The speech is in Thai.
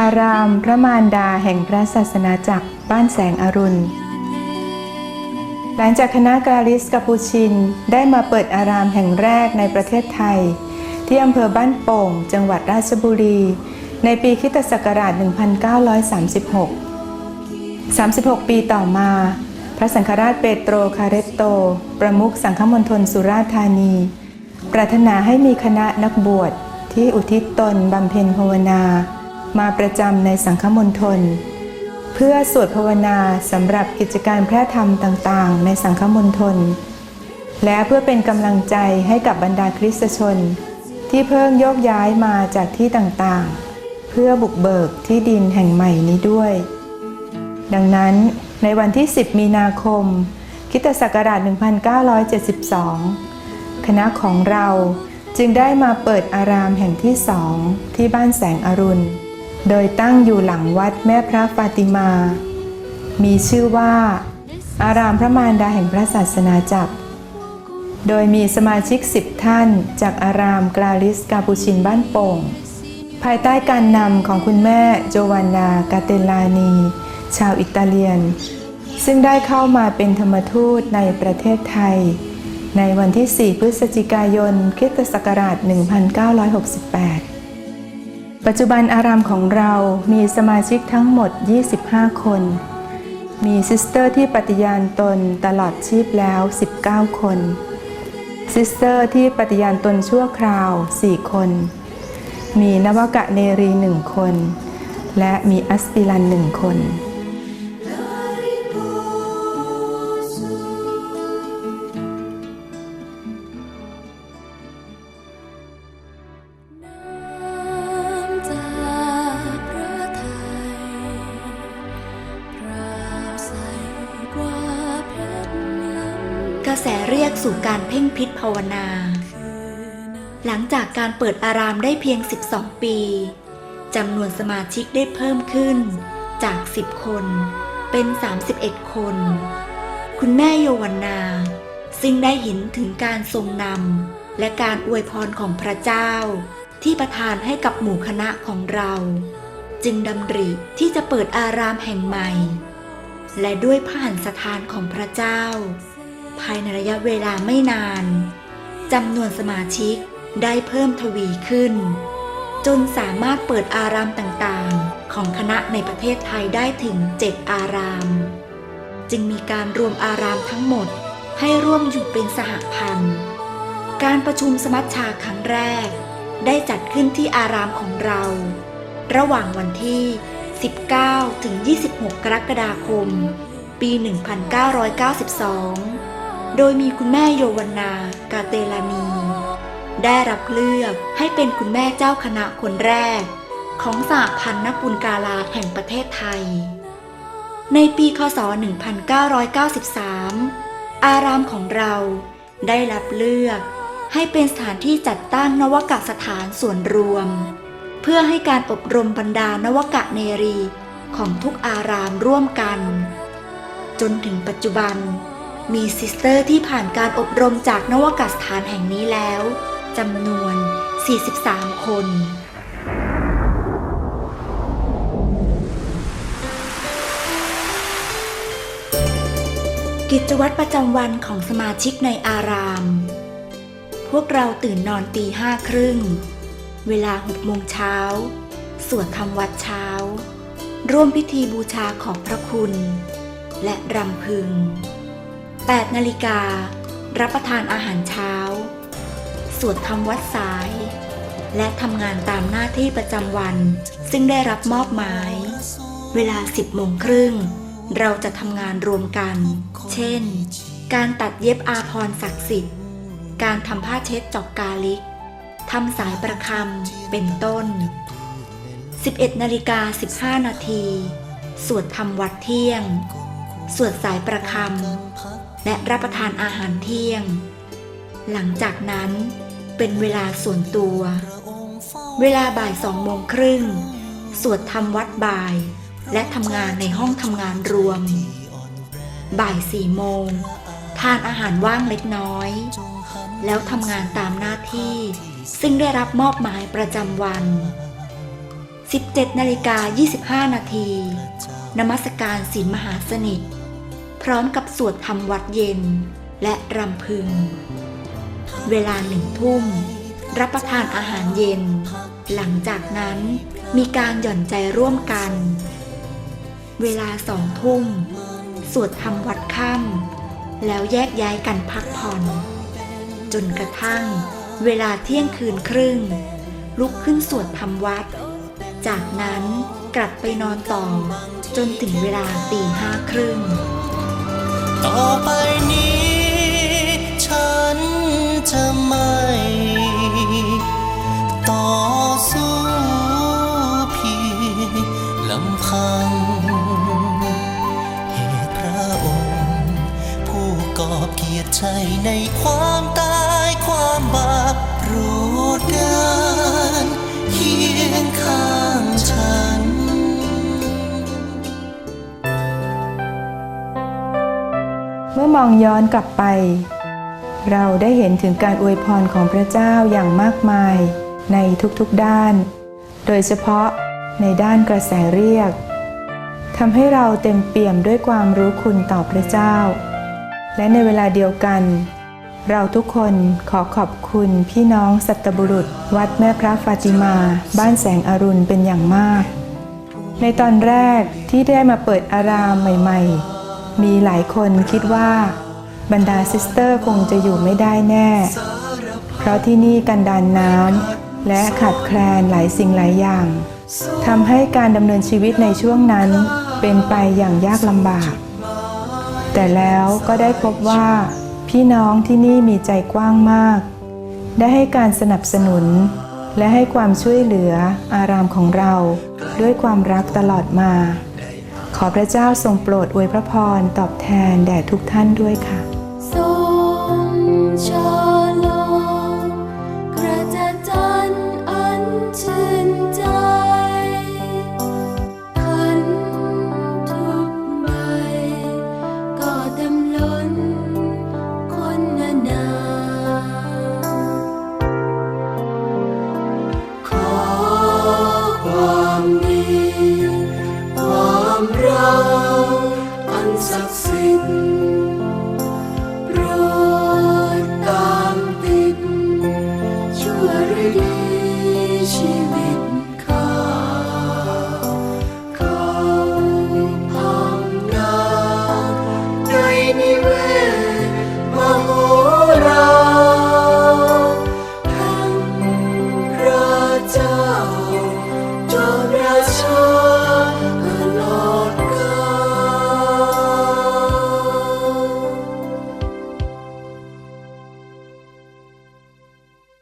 อารามพระมารดาแห่งพระศาสนาจักรบ้านแสงอรุณ หลังจากคณะกาลิสกาปูชิน ได้มาเปิดอารามแห่งแรกในประเทศไทย ที่อำเภอบ้านโป่ง จังหวัดราชบุรี ในปีคิตศักราช 1936 36 ปีต่อมา พระสังฆราชเปโตรคาเรตโต ประมุขสังฆมณฑลสุราษฎร์ธานี ปรารถนาให้มีคณะนักบวชที่อุทิศตนบำเพ็ญภาวนา มาประจำในสังฆมณฑลเพื่อสวดภาวนาสำหรับกิจการแพร่ธรรมต่างๆ ในสังฆมณฑลและเพื่อเป็นกำลังใจให้กับบรรดาคริสตชน ที่เพิ่งโยกย้ายมาจากที่ต่างๆ เพื่อบุกเบิกที่ดินแห่งใหม่นี้ด้วย ดังนั้นในวันที่ 10 มีนาคมคิตศักราช 1972 คณะของเราจึงได้มาเปิดอารามแห่งที่สองที่บ้านแสงอรุณ โดยตั้งอยู่หลังวัดแม่พระฟาติมา มีชื่อว่า อารามพระมารดาแห่งพระศาสนาจักร โดยมีสมาชิกสิบท่าน จากอารามกราลิสกาปูชินบ้านโป่ง ภายใต้การนำของคุณแม่โจวานนากาเตลานี ชาวอิตาเลียน ซึ่งได้เข้ามาเป็นธรรมทูตในประเทศไทย ในวันที่ 4 พฤศจิกายนคริสตศักราช 1968 ปัจจุบันอารามของเรามีสมาชิกทั้งหมด 25 คน มีซิสเตอร์ที่ปฏิญาณตนตลอดชีพแล้ว 19 คนซิสเตอร์ที่ปฏิญาณตนชั่วคราว 4 คน มีนวกะเนรีหนึ่งคน และมีอัสปิลันหนึ่งคน สู่การเพ่งพิษภาวนา หลังจากการเปิดอารามได้เพียง 12 ปีจำนวนสมาชิกได้เพิ่มขึ้นจาก 10 คนเป็น 31 คน คุณแม่โยวันนา ซึ่งได้เห็นถึงการทรงนำและการอวยพรของพระเจ้า ที่ประทานให้กับหมู่คณะของเรา จึงดำริที่จะเปิดอารามแห่งใหม่ และด้วยพระหันสถานของพระเจ้า ภายในระยะเวลาไม่นานจำนวนสมาชิกได้เพิ่มทวีขึ้น จนสามารถเปิดอารามต่างๆ ของคณะในประเทศไทยได้ถึง7อาราม จึงมีการรวมอารามทั้งหมดให้ร่วมอยู่เป็นสหพันธ์ การประชุมสมัชชาครั้งแรก ได้จัดขึ้นที่อารามของเรา ระหว่างวันที่ 19 ถึง 26 กรกฎาคม ปี 1992 โดยมีคุณแม่โยวันนากาเตลานี ได้รับเลือกให้เป็นคุณแม่เจ้าคณะคนแรก ของสหพันธ์นักบุญกาลาแห่งประเทศไทย ในปีคศ 1993 อารามของเราได้รับเลือกให้เป็นสถานที่จัดตั้งนวกะสถานส่วนรวม เพื่อให้การอบรมบรรดานวกะเนรีของทุกอารามร่วมกัน จนถึงปัจจุบัน มีซิสเตอร์ที่ผ่านการอบรมจากนวกสถานแห่งนี้แล้วจำนวน 43 คน กิจวัตรประจำวันของสมาชิกในอาราม พวกเราตื่นนอนตีห้าครึ่ง เวลาหกโมงเช้า สวดทำวัดเช้า ร่วมพิธีบูชาขอบพระคุณ และรำพึง 8นาฬิกา รับประทานอาหารเช้า สวดทำวัดสาย และทำงานตามหน้าที่ประจำวัน ซึ่งได้รับมอบหมาย เวลา 10โมงครึ่ง เราจะทำงานรวมกัน เช่น การตัดเย็บอาพรศักดิ์สิทธิ์ การทำผ้าเช็ดจอกกาลิก ทำสายประคำ เป็นต้น 11นาฬิกา15นาที สวดทำวัดเที่ยง สวดสายประคำ และรับประทานอาหารเที่ยง หลังจากนั้นเป็นเวลาส่วนตัว เวลาบ่ายสองโมงครึ่ง สวดทำวัดบ่าย และทำงานในห้องทำงานรวม บ่ายสี่โมง ทานอาหารว่างเล็กน้อย แล้วทำงานตามหน้าที่ ซึ่งได้รับมอบหมายประจำวัน 17นาฬิกา25 นาทีนมัสการศีลมหาสนิท พร้อมกับสวดธรรมวัดเย็น และรำพึง เวลาหนึ่งทุ่ม รับประทานอาหารเย็น หลังจากนั้นมีการหย่อนใจร่วมกัน เวลาสองทุ่ม สวดธรรมวัดค่ำแล้วแยกย้ายกันพักผ่อน จนกระทั่ง เวลาเที่ยงคืนครึ่ง ลุกขึ้นสวดธรรมวัด จากนั้นกลับไปนอนต่อจนถึงเวลาตีห้าครึ่ง ต่อไปนี้ ฉันจะไม่ต่อสู้เพียงลำพัง เหตุพระองค์ ผู้กอบเกียรติชัยในความตายความบาปโปรดเดิ เมื่อมองย้อนกลับไป เราได้เห็นถึงการอวยพรของพระเจ้าอย่างมากมายในทุกๆด้าน โดยเฉพาะในด้านกระแสเรียกทำให้เราเต็มเปี่ยมด้วยความรู้คุณต่อพระเจ้า และในเวลาเดียวกัน เราทุกคนขอขอบคุณพี่น้องสัตบุรุษ วัดแม่พระฟาติมา บ้านแสงอรุณเป็นอย่างมาก ในตอนแรกที่ได้มาเปิดอารามใหม่ ๆ มีหลายคนคิดว่า บรรดาซิสเตอร์คงจะอยู่ไม่ได้แน่ เพราะที่นี่กันดานน้ำและขาดแคลนหลายสิ่งหลายอย่างทำให้การดำเนินชีวิตในช่วงนั้นเป็นไปอย่างยากลำบาก แต่แล้วก็ได้พบว่า พี่น้องที่นี่มีใจกว้างมาก ได้ให้การสนับสนุน และให้ความช่วยเหลืออารามของเราด้วยความรักตลอดมา ขอพระเจ้าทรงโปรดอวยพระพรตอบแทนแด่ทุกท่านด้วยค่ะ ทรงชอ Música